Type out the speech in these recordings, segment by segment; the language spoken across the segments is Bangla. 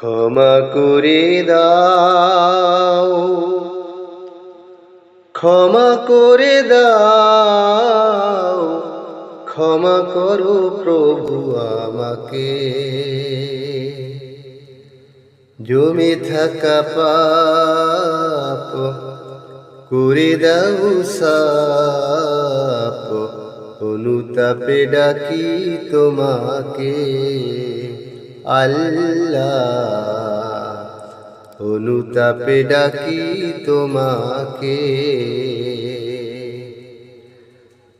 ক্ষমা করে দাও। ক্ষমা করে দাও। ক্ষমা করো প্রভু আমাকে। জমে থাকা পাপ করে দাও সাপ। অনুতাপে ডাকি তোমাকে। আল্লাহ। অনুতাপে ডাকি তোমাকে।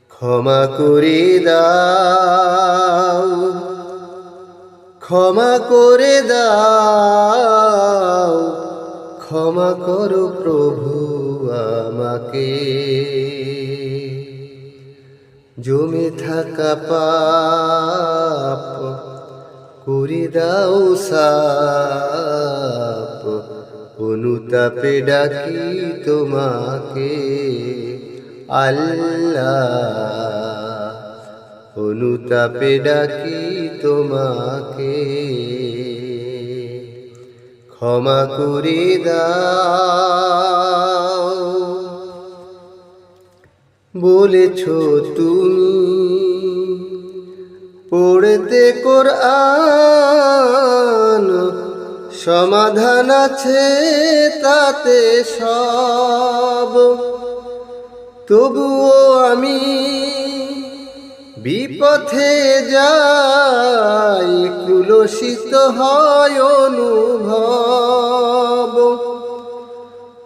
ক্ষমা করে দাও। ক্ষমা করে দাও। ক্ষমা করো প্রভু আমাকে। জমে থাকা পাপ করে দাও সাপ ডাকি তোমাকে। আল্লাহ অনুতাপে ডাকি তোমাকে। ক্ষমা করে দাও। বলেছ তুমি পড়তে কোরআন সমাধান আছে তাতে সব। তবুও আমি বিপথে যাই, কুলসিত হয় অনুভব।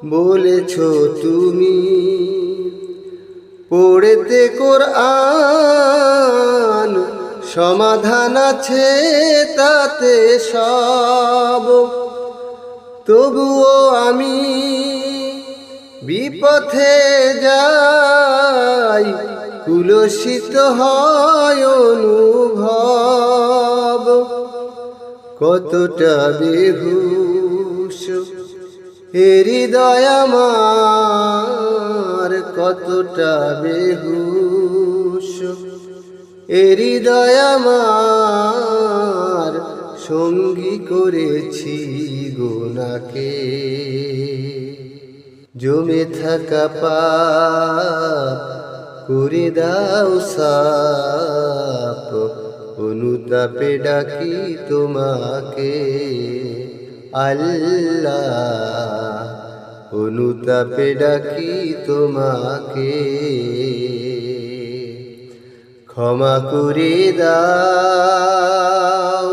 বলেছ তুমি, পড়তে কোরআন সমাধান আছে তাতে সব। তবুও আমি বিপথে যাই, কুলসিত হয় অনুভব। কতটা বেহুশ হৃদয় আমার কতটা বেহুশ। হৃদয় আমার সঙ্গী করেছি গোনাকে জমে থাকা পাপ করে দাও সাপ, অনুতাপে ডাকি তোমাকে। আল্লাহ, অনুতাপে ডাকি তোমাকে। ক্ষমা করে দাও।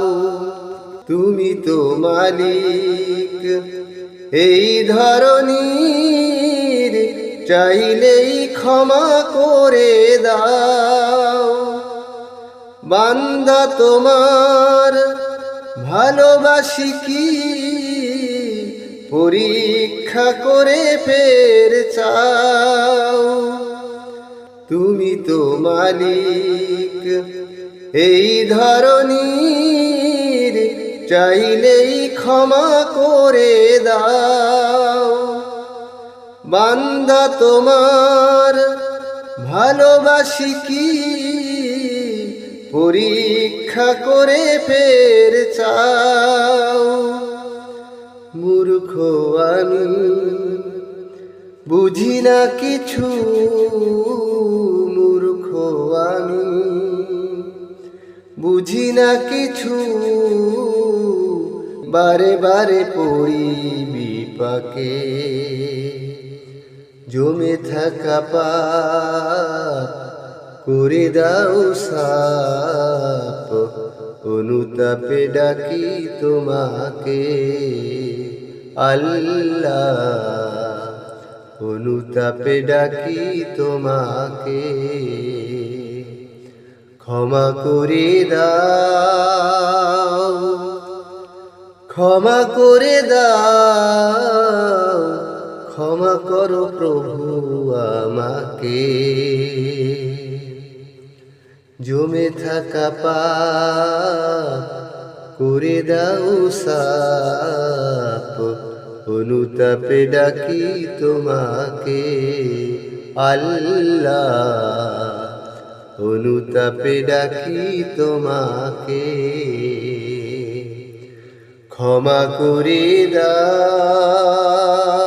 তুমি তো মালিক। এই ধরনীর চাইলেই ক্ষমা করে দাও। বান্দা তোমার ভালোবাসি কি? পরীক্ষা করে ফের চাও। তুমি তো মালিক। এই ধরনীর চাইলেই ক্ষমা করে দাও। বান্দা তোমার ভালোবাসি কি? পরীক্ষা করে ফের চাও। মূর্খ আমি বুঝি না কিছু, মূর্খ আমি। বুঝি না কিছু, বারে বারে পড়ি বিপাকে জমে থাকা পাপ করে দাও সাপ, অনুতাপে ডাকি তোমাকে। আল্লাহ অনুতাপে ডাকি তোমাকে। ক্ষমা করে দাও, ক্ষমা করে দাও, ক্ষমা করো প্রভু আমাকে। জমে থাকা পা করে দাও সাপ অনুতাপে ডাকি তোমাকে। আল্লাহ অনুতাপে ডাকি তোমাকে। ক্ষমা করে দাও।